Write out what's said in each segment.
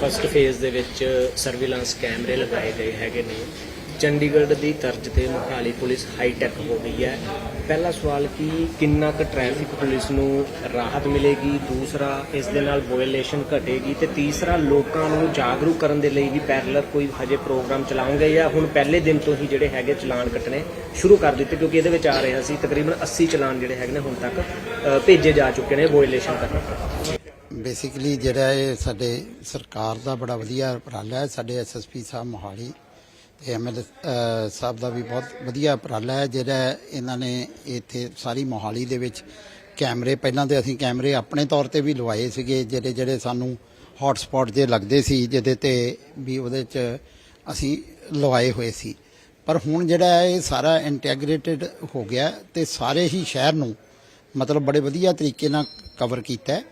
First phase ਦੇ ਵਿੱਚ surveillance ਕੈਮਰੇ ਲਗਾਏ ਗਏ ਹੈਗੇ ਨੇ। ਚੰਡੀਗੜ੍ਹ ਦੀ ਤਰਜ਼ ਤੇ ਮੁਹਾਲੀ ਪੁਲਿਸ ਹਾਈ ਟੈਕ ਹੋ ਗਈ ਹੈ। ਪਹਿਲਾ ਸਵਾਲ ਕਿ, ਕਿੰਨਾ ਕੁ ਟ੍ਰੈਫਿਕ ਪੁਲਿਸ ਨੂੰ ਰਾਹਤ ਮਿਲੇਗੀ? ਦੂਸਰਾ, ਇਸ ਦੇ ਨਾਲ ਵੋਇਲੇਸ਼ਨ ਘਟੇਗੀ? ਤੇ ਤੀਸਰਾ, ਲੋਕਾਂ ਨੂੰ ਜਾਗਰੂਕ ਕਰਨ ਦੇ ਲਈ ਵੀ ਪੈਰਲਰ ਕੋਈ ਹਜੇ ਪ੍ਰੋਗਰਾਮ ਚਲਾਉਂਗੇ ਜਾਂ ਹੁਣ ਪਹਿਲੇ ਦਿਨ ਤੋਂ ਹੀ ਜਿਹੜੇ ਹੈਗੇ ਚਲਾਨ ਕੱਟਣੇ ਸ਼ੁਰੂ ਕਰ ਦਿੱਤੇ, ਕਿਉਂਕਿ ਇਹਦੇ ਵਿੱਚ ਆ ਰਿਹਾ ਸੀ ਤਕਰੀਬਨ 80 ਚਲਾਨ ਜਿਹੜੇ ਹੈਗੇ ਨੇ ਹੁਣ ਤੱਕ ਭੇਜੇ ਜਾ ਚੁੱਕੇ ਨੇ ਵੋਇਲੇਸ਼ਨ ਕਰਨ ਬੇਸਿਕਲੀ ਜਿਹੜਾ ਇਹ ਸਾਡੇ ਸਰਕਾਰ ਦਾ ਬੜਾ ਵਧੀਆ ਉਪਰਾਲਾ ਹੈ, ਸਾਡੇ ਐਸਐਸਪੀ ਸਾਹਿਬ ਮੋਹਾਲੀ ਤੇ ਐਮਐਲਏ ਸਾਹਿਬ ਦਾ ਵੀ ਬਹੁਤ ਵਧੀਆ ਉਪਰਾਲਾ ਹੈ, ਜਿਹੜਾ ਇਹਨਾਂ ਨੇ ਇੱਥੇ ਸਾਰੀ ਮੋਹਾਲੀ ਦੇ ਵਿੱਚ ਕੈਮਰੇ, ਪਹਿਲਾਂ ਤੇ ਅਸੀਂ ਕੈਮਰੇ ਆਪਣੇ ਤੌਰ ਤੇ ਵੀ ਲਵਾਏ ਸੀਗੇ, ਜਿਹੜੇ ਜਿਹੜੇ ਸਾਨੂੰ ਹੌਟ ਜੇ ਲੱਗਦੇ ਸੀ, ਜਿਹਦੇ ਤੇ ਵੀ ਉਹਦੇ 'ਚ ਅਸੀਂ ਲਵਾਏ ਹੋਏ ਸੀ। ਪਰ ਹੁਣ ਜਿਹੜਾ ਇਹ ਸਾਰਾ ਇੰਟੈਗ੍ਰੇਟਿਡ ਹੋ ਗਿਆ ਤੇ ਸਾਰੇ ਹੀ ਸ਼ਹਿਰ ਨੂੰ ਮਤਲਬ ਬੜੇ ਵਧੀਆ ਤਰੀਕੇ ਨਾਲ ਕਵਰ ਕੀਤਾ ਹੈ।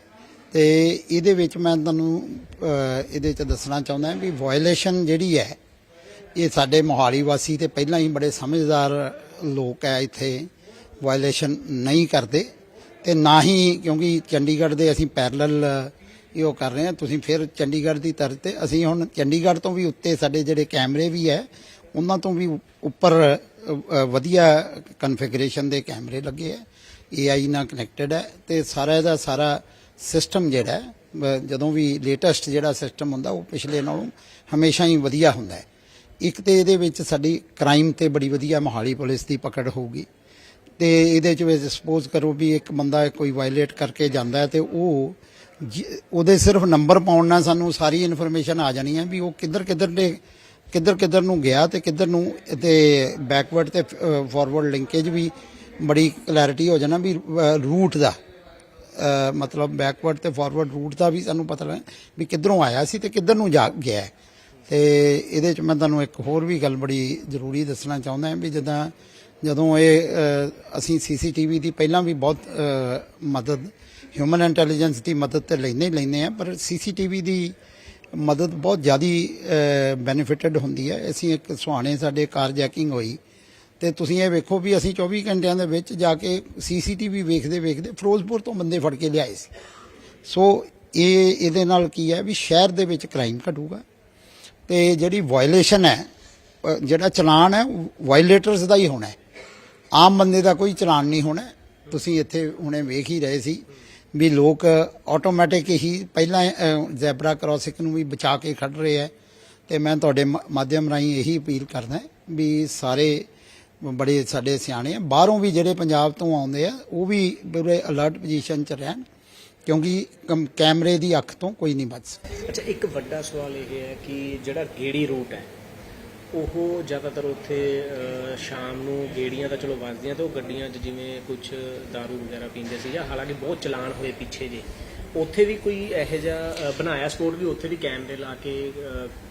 ਤੇ ਇਹਦੇ ਵਿੱਚ ਮੈਂ ਤੁਹਾਨੂੰ ਇਹਦੇ ਚ ਦੱਸਣਾ ਚਾਹੁੰਦਾ ਵੀ ਵਾਇਲੇਸ਼ਨ ਜਿਹੜੀ ਹੈ ਇਹ ਸਾਡੇ ਮੋਹਾਲੀ ਵਾਸੀ ਤੇ ਪਹਿਲਾਂ ਹੀ ਬੜੇ ਸਮਝਦਾਰ ਲੋਕ ਹੈ ਇੱਥੇ ਵਾਇਲੇਸ਼ਨ ਨਹੀਂ ਕਰਦੇ ਤੇ ਨਾ ਹੀ ਕਿਉਂਕਿ ਚੰਡੀਗੜ੍ਹ ਦੇ ਅਸੀਂ ਪੈਰਲਲ ਇਹ ਉਹ ਕਰ ਰਹੇ ਹਾਂ, ਤੁਸੀਂ ਫਿਰ ਚੰਡੀਗੜ੍ਹ ਦੀ ਤਰਜ਼ ਤੇ ਅਸੀਂ ਹੁਣ ਚੰਡੀਗੜ੍ਹ ਤੋਂ ਵੀ ਉੱਤੇ ਸਾਡੇ ਜਿਹੜੇ ਕੈਮਰੇ ਵੀ ਹੈ, ਉਹਨਾਂ ਤੋਂ ਵੀ ਉੱਪਰ ਵਧੀਆ ਕਨਫੀਗਰੇਸ਼ਨ ਦੇ ਕੈਮਰੇ ਲੱਗੇ ਹੈ AI ਨਾਲ ਕਨੈਕਟਡ ਹੈ ਤੇ ਸਾਰਾ ਦਾ ਸਾਰਾ ਸਿਸਟਮ ਜਿਹੜਾ ਜਦੋਂ ਵੀ ਲੇਟੈਸਟ ਜਿਹੜਾ ਸਿਸਟਮ ਹੁੰਦਾ ਉਹ ਪਿਛਲੇ ਨਾਲੋਂ ਹਮੇਸ਼ਾ ਹੀ ਵਧੀਆ ਹੁੰਦਾ ਹੈ। ਇੱਕ ਤੇ ਇਹਦੇ ਵਿੱਚ ਸਾਡੀ ਕ੍ਰਾਈਮ ਤੇ ਬੜੀ ਵਧੀਆ ਮੋਹਾਲੀ ਪੁਲਿਸ ਦੀ ਪਕੜ ਹੋਊਗੀ। ਤੇ ਇਹਦੇ ਚ ਵੀ ਸਪੋਜ਼ ਕਰੋ ਵੀ ਇੱਕ ਬੰਦਾ ਕੋਈ ਵਾਇਲੇਟ ਕਰਕੇ ਜਾਂਦਾ ਹੈ ਤੇ ਉਹ ਜ- ਉਹਦੇ ਸਿਰਫ ਨੰਬਰ ਪਾਉਣ ਨਾਲ ਸਾਨੂੰ ਸਾਰੀ ਇਨਫੋਰਮੇਸ਼ਨ ਆ ਜਾਣੀ ਹੈ ਵੀ ਉਹ ਕਿੱਧਰ ਕਿੱਧਰ ਦੇ, ਕਿੱਧਰ ਕਿੱਧਰ ਨੂੰ ਗਿਆ ਤੇ ਕਿੱਧਰ ਨੂੰ ਤੇ ਬੈਕਵਰਡ ਤੇ ਫਾਰਵਰਡ ਲਿੰਕੇਜ ਵੀ ਬੜੀ ਕਲੈਰਿਟੀ ਹੋ ਜਾਣਾ ਵੀ ਰੂਟ ਦਾ। ਮਤਲਬ ਬੈਕਵਰਡ ਤੇ ਫਾਰਵਰਡ ਰੂਟ ਦਾ ਵੀ ਸਾਨੂੰ ਪਤਾ ਲੱਗ ਵੀ ਕਿੱਧਰੋਂ ਆਇਆ ਸੀ ਤੇ ਕਿੱਧਰ ਨੂੰ ਜਾ, ਗਿਆ ਤੇ ਇਹਦੇ ਚ ਮੈਂ ਤੁਹਾਨੂੰ ਇੱਕ ਹੋਰ ਵੀ ਗੱਲ ਬੜੀ ਜ਼ਰੂਰੀ ਦੱਸਣਾ ਚਾਹੁੰਦਾ ਹਾਂ ਵੀ ਜਿੱਦਾਂ ਜਦੋਂ ਇਹ ਅ, ਅਸੀਂ ਸੀਸੀਟੀਵੀ ਦੀ ਪਹਿਲਾਂ ਵੀ ਬਹੁਤ ਮਦਦ ਹਿਊਮਨ ਇੰਟੈਲੀਜੈਂਸ ਦੀ ਮਦਦ ਤੇ ਲੈਂਦੇ ਹੀ ਲੈਂਦੇ ਆ ਪਰ ਸੀਸੀਟੀਵੀ ਦੀ ਮਦਦ ਬਹੁਤ ਜ਼ਿਆਦੀ ਬੈਨੀਫਿਟਡ ਹੁੰਦੀ ਹੈ। ਅਸੀਂ ਇੱਕ ਸੁਹਾਣੇ ਸਾਡੇ ਕਾਰ ਜੈਕਿੰਗ ਹੋਈ ਤੇ ਤੁਸੀਂ ਇਹ ਵੇਖੋ ਵੀ ਅਸੀਂ 24 ਘੰਟਿਆਂ ਦੇ ਵਿੱਚ ਜਾ ਕੇ ਸੀਸੀਟੀਵੀ ਵੇਖਦੇ ਵੇਖਦੇ ਫਿਰੋਜ਼ਪੁਰ ਤੋਂ ਬੰਦੇ ਫੜ ਕੇ ਲਿਆਏ ਸੀ। ਸੋ ਇਹ ਇਹਦੇ ਨਾਲ ਕੀ ਹੈ ਵੀ ਸ਼ਹਿਰ ਦੇ ਵਿੱਚ ਕ੍ਰਾਈਮ ਘਟੂਗਾ। ਤੇ ਜਿਹੜੀ ਵਾਇਲੇਸ਼ਨ ਹੈ ਜਿਹੜਾ ਚਲਾਨ ਹੈ ਵਾਇਲੇਟਰਸ ਦਾ ਹੀ ਹੋਣਾ ਹੈ। ਆਮ ਬੰਦੇ ਦਾ ਕੋਈ ਚਲਾਨ ਨਹੀਂ ਹੋਣਾ। ਤੁਸੀਂ ਇੱਥੇ ਹੁਣੇ ਵੇਖ ਹੀ ਰਹੇ ਸੀ ਵੀ ਲੋਕ ਆਟੋਮੈਟਿਕ ਹੀ ਪਹਿਲਾਂ ਜ਼ੈਬਰਾ ਕ੍ਰਾਸਿੰਗ ਨੂੰ ਵੀ ਬਚਾ ਕੇ ਖੜ ਰਹੇ ਹੈ। ਤੇ ਮੈਂ ਤੁਹਾਡੇ ਮ- ਮਾਧਿਅਮ ਰਾਹੀਂ ਇਹੀ ਅਪੀਲ ਕਰਦਾ ਵੀ ਸਾਰੇ ਬੜੇ ਸਾਡੇ ਸਿਆਣੇ ਆ, ਬਾਹਰੋਂ ਵੀ ਜਿਹੜੇ ਪੰਜਾਬ ਤੋਂ ਆਉਂਦੇ ਆ, ਉਹ ਵੀ ਪੂਰੇ ਅਲਰਟ ਪੋਜੀਸ਼ਨ 'ਚ ਰਹਿਣ। ਕਿਉਂਕਿ ਕਮ- ਕੈਮਰੇ ਦੀ ਅੱਖ ਤੋਂ ਕੋਈ ਨਹੀਂ ਬਚ ਸਕਦਾ। ਅੱਛਾ ਇੱਕ ਵੱਡਾ ਸਵਾਲ ਇਹ ਹੈ ਕਿ ਜਿਹੜਾ ਗੇੜੀ ਰੂਟ ਹੈ ਉਹ ਜ਼ਿਆਦਾਤਰ ਉੱਥੇ ਸ਼ਾਮ ਨੂੰ ਗੇੜੀਆਂ ਤਾਂ ਚਲੋ ਵੱਜਦੀਆਂ ਤੇ ਉਹ ਗੱਡੀਆਂ 'ਚ ਜਿਵੇਂ ਕੁਝ दारू ਵਗੈਰਾ ਪੀਂਦੇ ਸੀ ਜਾਂ ਹਾਲਾਂਕਿ ਬਹੁਤ ਚਲਾਨ ਹੋਏ ਪਿੱਛੇ ਜੇ ਉੱਥੇ ਵੀ ਕੋਈ ਇਹੋ ਜਿਹਾ ਬਣਾਇਆ ਸਪੋਰਟ ਵੀ ਉੱਥੇ ਵੀ ਕੈਮਰੇ ਲਾ ਕੇ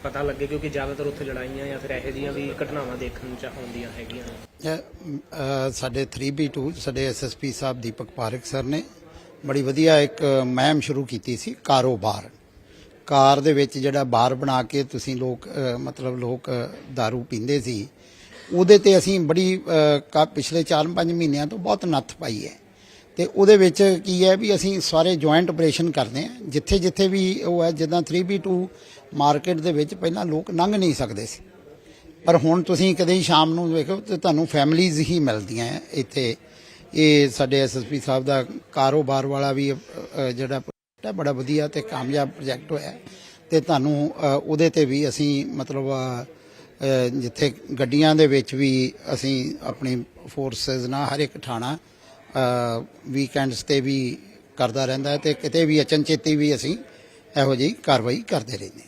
ਪਤਾ ਲੱਗੇ ਕਿਉਂਕਿ ਜ਼ਿਆਦਾਤਰ ਉੱਥੇ ਲੜਾਈਆਂ ਜਾਂ ਫਿਰ ਇਹੋ ਜਿਹੀਆਂ ਵੀ ਘਟਨਾਵਾਂ ਦੇਖਣ ਨੂੰ ਚਾਹੁੰਦੀਆਂ ਹੁੰਦੀਆਂ ਹੈਗੀਆਂ। ਇਹ, ਅ, ਸਾਡੇ 3B2 ਸਾਡੇ ਐਸਐਸਪੀ ਸਾਹਿਬ ਦੀਪਕ ਪਾਰਕ ਸਰ ਨੇ ਬੜੀ ਵਧੀਆ ਇੱਕ ਮਹਿਮ ਸ਼ੁਰੂ ਕੀਤੀ ਸੀ ਕਾਰੋਬਾਰ। ਕਾਰ ਦੇ ਵਿੱਚ ਜਿਹੜਾ ਬਾਰ ਬਣਾ ਕੇ ਤੁਸੀਂ ਲੋਕ ਮਤਲਬ ਲੋਕ ਅ, दारू ਪੀਂਦੇ ਸੀ ਉਹਦੇ ਤੇ ਅਸੀਂ ਬੜੀ ਅ, ਪਿਛਲੇ 4-5 ਮਹੀਨਿਆਂ ਤੋਂ ਬਹੁਤ ਨੱਥ ਪਾਈ ਹੈ। ਤੇ ਉਹਦੇ ਵਿੱਚ ਕੀ ਹੈ ਵੀ ਅਸੀਂ ਸਾਰੇ ਜੁਆਇੰਟ ਆਪਰੇਸ਼ਨ ਕਰਦੇ ਹਾਂ ਜਿੱਥੇ ਜਿੱਥੇ ਵੀ ਉਹ ਹੈ ਜਿੱਦਾਂ 3B2 ਮਾਰਕੀਟ ਦੇ ਵਿੱਚ ਪਹਿਲਾਂ ਲੋਕ ਲੰਘ ਨਹੀਂ ਸਕਦੇ ਸੀ। ਪਰ ਹੁਣ ਤੁਸੀਂ ਕਦੇ ਸ਼ਾਮ ਨੂੰ ਵੇਖੋ ਤੇ ਤੁਹਾਨੂੰ ਫੈਮਲੀਜ਼ ਹੀ ਮਿਲਦੀਆਂ ਹੈ ਇੱਥੇ। ਇਹ ਸਾਡੇ ਐਸਐਸਪੀ ਸਾਹਿਬ ਦਾ ਕਾਰੋਬਾਰ ਵਾਲਾ ਵੀ ਜਿਹੜਾ ਪ੍ਰੋਜੈਕਟ ਹੈ, ਬੜਾ ਵਧੀਆ ਤੇ ਕਾਮਯਾਬ ਪ੍ਰੋਜੈਕਟ ਹੋਇਆ ਹੈ। ਤੇ ਤੁਹਾਨੂੰ ਉਹਦੇ ਤੇ ਵੀ ਅਸੀਂ ਮਤਲਬ ਜਿੱਥੇ ਗੱਡੀਆਂ ਦੇ ਵਿੱਚ ਵੀ ਅਸੀਂ ਆਪਣੀ ਫੋਰਸਸ ਨਾਲ ਹਰ ਇੱਕ ਥਾਣਾ ਵੀਕਐਂਡਸ ਤੇ ਵੀ ਕਰਦਾ ਰਹਿੰਦਾ ਹੈ ਤੇ ਕਿਤੇ ਵੀ ਅਚਨਚੇਤੀ ਵੀ ਅਸੀਂ ਇਹੋ ਜਿਹੀ ਕਾਰਵਾਈ ਕਰਦੇ ਰਹਿੰਦੇ